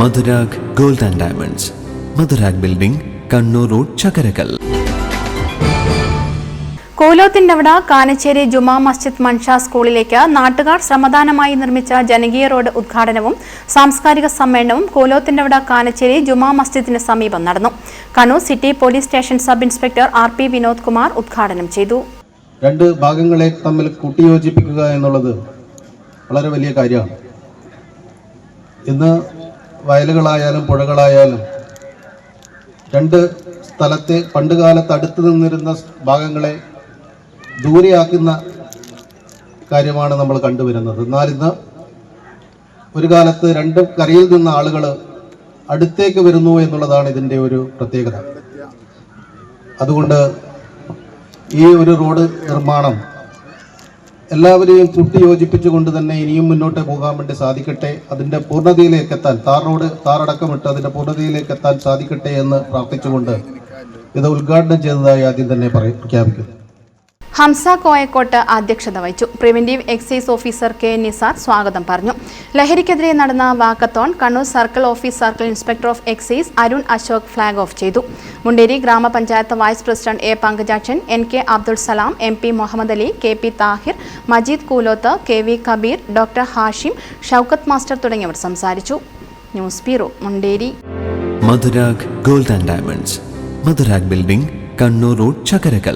Madhurag gold and diamonds. Madhurag building Kannur road Chakkarakkal. കോലോത്തിന്റെവിട Kanacheri Juma Masjid Mansha സ്കൂളിലേക്ക് നാട്ടുകാർ ശ്രമദാനമായി നിർമ്മിച്ച ജനകീയ റോഡ് ഉദ്ഘാടനവും സാംസ്കാരിക സമ്മേളനവും കോലോത്തിന്റെവിട കാനച്ചേരി ജുമാ മസ്ജിദിന് സമീപം നടന്നു. Kannur city police station sub inspector R P Vinod Kumar ഉദ്ഘാടനം ചെയ്തു. രണ്ട് ഭാഗങ്ങളെ തമ്മിൽ കൂട്ടിയോജിപ്പിക്കുക എന്നുള്ളത് വളരെ വലിയ കാര്യമാണ്. ഇന്ന് വയലുകളായാലും പുഴകളായാലും രണ്ട് സ്ഥലത്തെ പണ്ടുകാലത്ത് അടുത്ത് നിന്നിരുന്ന ഭാഗങ്ങളെ ദൂരെയാക്കുന്ന കാര്യമാണ് നമ്മൾ കണ്ടുവരുന്നത്. എന്നാൽ ഇന്ന് ഒരു കാലത്ത് രണ്ട് കരയിൽ നിന്ന ആളുകൾ അടുത്തേക്ക് വരുന്നു എന്നുള്ളതാണ് ഇതിന്റെ ഒരു പ്രത്യേകത. അതുകൊണ്ട് ഈ ഒരു റോഡ് നിർമ്മാണം എല്ലാവരെയും കൂട്ടിയോജിപ്പിച്ചുകൊണ്ട് തന്നെ ഇനിയും മുന്നോട്ട് പോകാൻ വേണ്ടി സാധിക്കട്ടെ. അതിന്റെ പൂർണതയിലേക്ക് എത്താൻ താർ റോഡ് താറടക്കമിട്ട് അതിന്റെ പൂർണതയിലേക്ക് എത്താൻ സാധിക്കട്ടെ എന്ന് പ്രാർത്ഥിച്ചുകൊണ്ട് ഇത് ഉദ്ഘാടനം ചെയ്തതായി ആദ്യം തന്നെ പ്രഖ്യാപിക്കുന്നു. ഹംസ കോയക്കോട്ട് അധ്യക്ഷത വഹിച്ചു. Preventive excise officer K Nisar സ്വാഗതം പറഞ്ഞു. ലഹരിക്കെതിരെ നടന്ന walkathon Kannur circle office circle inspector of excise Arun Ashok flag off ചെയ്തു. Munderi Gramapanchayat vice president A Pankajakshan N K Abdul Salam M P Muhammad Ali K P Thahir Majeed Koolothu K V Kabeer doctor Hashim Shoukath master തുടങ്ങിയവർ സംസാരിച്ചു. News bureau Munderi. Madhurag gold and diamonds. Madhurag building Kannur road Chakkarakkal.